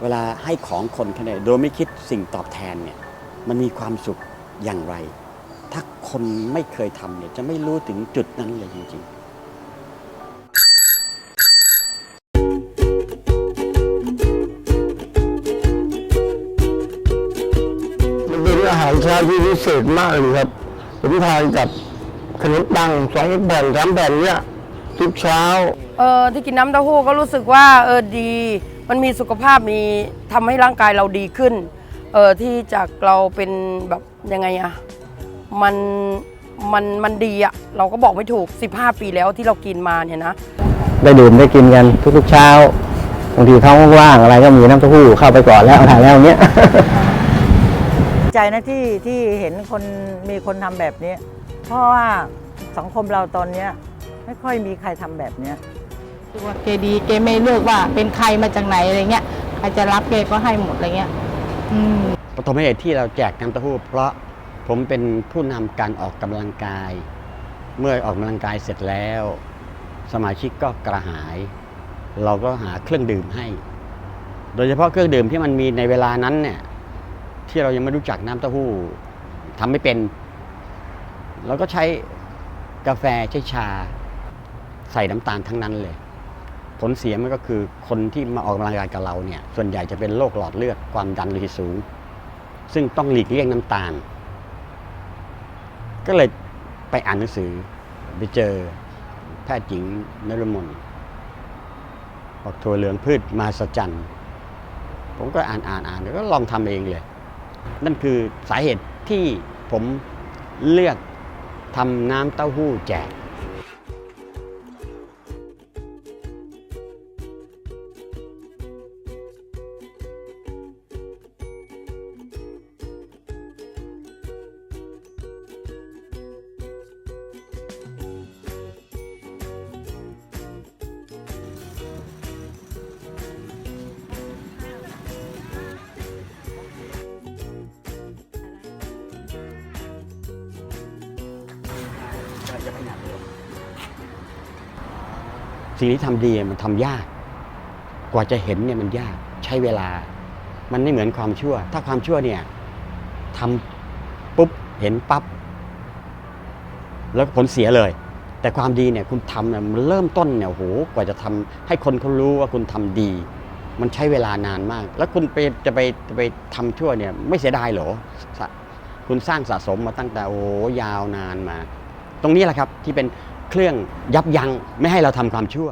เวลาให้ของคนเขาเนี่ยโดยไม่คิดสิ่งตอบแทนเนี่ยมันมีความสุขอย่างไร ถ้าคนไม่เคยทำเนี่ยจะไม่รู้ถึงจุดนั้นเลยจริงๆเป็นอาหารเช้าที่พิเศษมากเลยครับผมทานกับขนมปังสองแผ่นสามแผ่นเนี้ย ทุกเช้า เออที่กินน้ำเต้าหู้ก็รู้สึกว่าเออดี มันมีสุขภาพมีทำให้ร่างกายเราดีขึ้น เออที่จากเราเป็นแบบยังไงอะมันมันมันดีอะเราก็บอกไม่ถูก 15 ปีแล้วที่เรากินมาเนี่ยนะ ได้ดื่มได้กินกันทุกๆเช้าบางทีท้องว่างๆอะไรก็มีน้ำเต้าหู้เข้าไปก่อนแล้วอะไรแล้วเนี้ย ใจนะที่ที่เห็นคนมีคนทำแบบนี้ เพราะว่าสังคมเราตอนเนี้ย ไม่ค่อยมีใครทำแบบเนี้ยคือว่าแกดีแกไม่เลือกว่าเป็นใครมาจากไหนอะไรเงี้ยใครจะรับแกก็ให้หมดอะไรเงี้ยอืมปฐมเหตุที่เราแจกน้ำเต้าหู้เพราะผมเป็นผู้นำการออกกำลังกาย เมื่อออกกำลังกายเสร็จแล้ว สมาชิกก็กระหาย เราก็หาเครื่องดื่มให้ โดยเฉพาะเครื่องดื่มที่มันมีในเวลานั้นเนี่ยที่เรายังไม่รู้จักน้ำเต้าหู้ทำไม่เป็น เราก็ใช้กาแฟใช้ชา ใส่น้ำตาลทั้งนั้นเลย ผลเสียมันก็คือคนที่มาออกกำลังกายกับเราเนี่ย ส่วนใหญ่จะเป็นโรคหลอดเลือดความดันโลหิตสูง ซึ่งต้องหลีกเลี่ยงน้ำตาล ก็เลยไปอ่านหนังสือไปเจอแพทย์หญิงนรมนบอกถั่วเหลืองพืชมาสจันผมก็อ่านอ่านอ่านแล้วก็ลองทำเองเลย นั่นคือสาเหตุที่ผมเลือกทำน้ำเต้าหู้แจก สิ่งที่ทำดีมันทำยาก กว่าจะเห็นเนี่ยมันยากใช้เวลา มันไม่เหมือนความชั่ว ถ้าความชั่วเนี่ยทำปุ๊บเห็นปั๊บแล้วผลเสียเลย แต่ความดีเนี่ยคุณทำเนี่ยมันเริ่มต้นเนี่ยโหกว่าจะทำให้คนเขารู้ว่าคุณทำดี มันใช้เวลานานมาก แล้วคุณไปจะไปจะไปทำชั่วเนี่ยไม่เสียดายหรอคุณสร้างสะสมมาตั้งแต่โอ้ยาวนานมา ตรงนี้แหละครับที่เป็นเครื่องยับยั้งไม่ให้เราทำความชั่ว